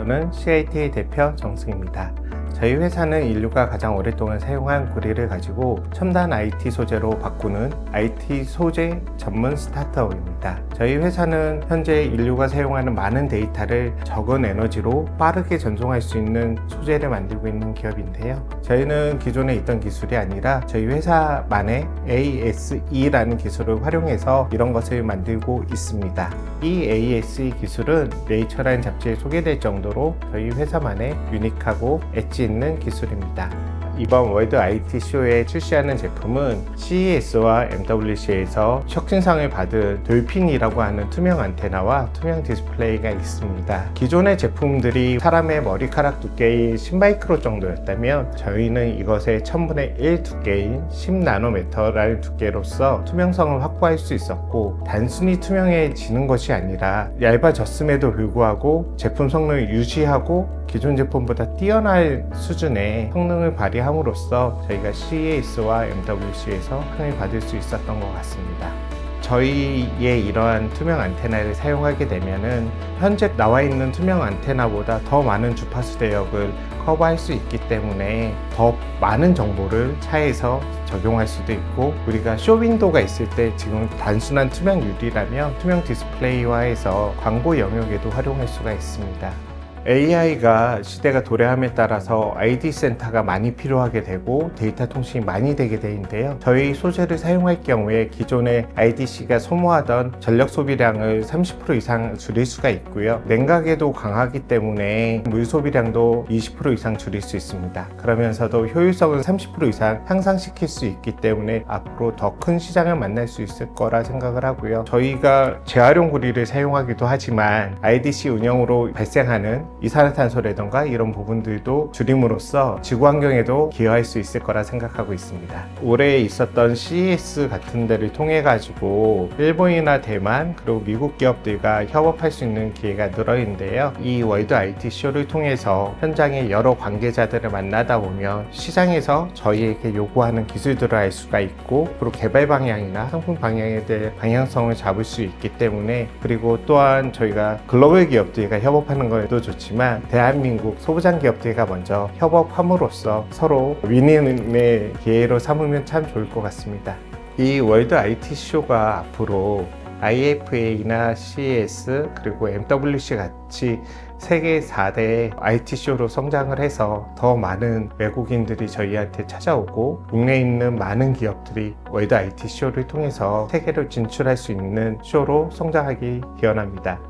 저는 CIT의 대표 정승입니다. 저희 회사는 인류가 가장 오랫동안 사용한 고리를 가지고 첨단 IT 소재로 바꾸는 IT 소재 전문 스타트업입니다. 저희 회사는 현재 인류가 사용하는 많은 데이터를 적은 에너지로 빠르게 전송할 수 있는 소재를 만들고 있는 기업인데요. 저희는 기존에 있던 기술이 아니라 저희 회사만의 ASE라는 기술을 활용해서 이런 것을 만들고 있습니다. 이 ASE 기술은 네이처라는 잡지에 소개될 정도로 저희 회사만의 유니크하고 엣지 있는 기술입니다. 이번 월드 IT 쇼에 출시하는 제품은 CES와 MWC에서 혁신상을 받은 돌핀이라고 하는 투명 안테나와 투명 디스플레이가 있습니다. 기존의 제품들이 사람의 머리카락 두께인 10마이크로 정도였다면 저희는 이것의 1000분의 1 두께인 10나노미터라는 두께로서 투명성을 확보할 수 있었고 단순히 투명해지는 것이 아니라 얇아졌음에도 불구하고 제품 성능을 유지하고 기존 제품보다 뛰어날 수준의 성능을 발휘함으로써 저희가 CES와 MWC에서 상을 받을 수 있었던 것 같습니다. 저희의 이러한 투명 안테나를 사용하게 되면은 현재 나와 있는 투명 안테나보다 더 많은 주파수 대역을 커버할 수 있기 때문에 더 많은 정보를 차에서 적용할 수도 있고 우리가 쇼윈도가 있을 때 지금 단순한 투명 유리라면 투명 디스플레이화해서 광고 영역에도 활용할 수가 있습니다. AI가 시대가 도래함에 따라서 ID 센터가 많이 필요하게 되고 데이터 통신이 많이 되게 되는데요. 저희 소재를 사용할 경우에 기존의 IDC가 소모하던 전력 소비량을 30% 이상 줄일 수가 있고요. 냉각에도 강하기 때문에 물 소비량도 20% 이상 줄일 수 있습니다. 그러면서도 효율성을 30% 이상 향상시킬 수 있기 때문에 앞으로 더 큰 시장을 만날 수 있을 거라 생각을 하고요. 저희가 재활용 구리를 사용하기도 하지만 IDC 운영으로 발생하는 이산화탄소라던가 이런 부분들도 줄임으로써 지구 환경에도 기여할 수 있을 거라 생각하고 있습니다. 올해 있었던 CES 같은 데를 통해 가지고 일본이나 대만 그리고 미국 기업들과 협업할 수 있는 기회가 늘어 있는데요. 이 월드 IT 쇼를 통해서 현장의 여러 관계자들을 만나다 보면 시장에서 저희에게 요구하는 기술들을 알 수가 있고 그리고 개발 방향이나 상품 방향에 대해 방향성을 잡을 수 있기 때문에 그리고 또한 저희가 글로벌 기업들과 협업하는 것도 좋 지만 대한민국 소부장 기업들과 먼저 협업함으로써 서로 윈윈의 기회로 삼으면 참 좋을 것 같습니다. 이 월드 IT 쇼가 앞으로 IFA나 CES 그리고 MWC 같이 세계 4대 IT 쇼로 성장을 해서 더 많은 외국인들이 저희한테 찾아오고 국내에 있는 많은 기업들이 월드 IT 쇼를 통해서 세계로 진출할 수 있는 쇼로 성장하기 기원합니다.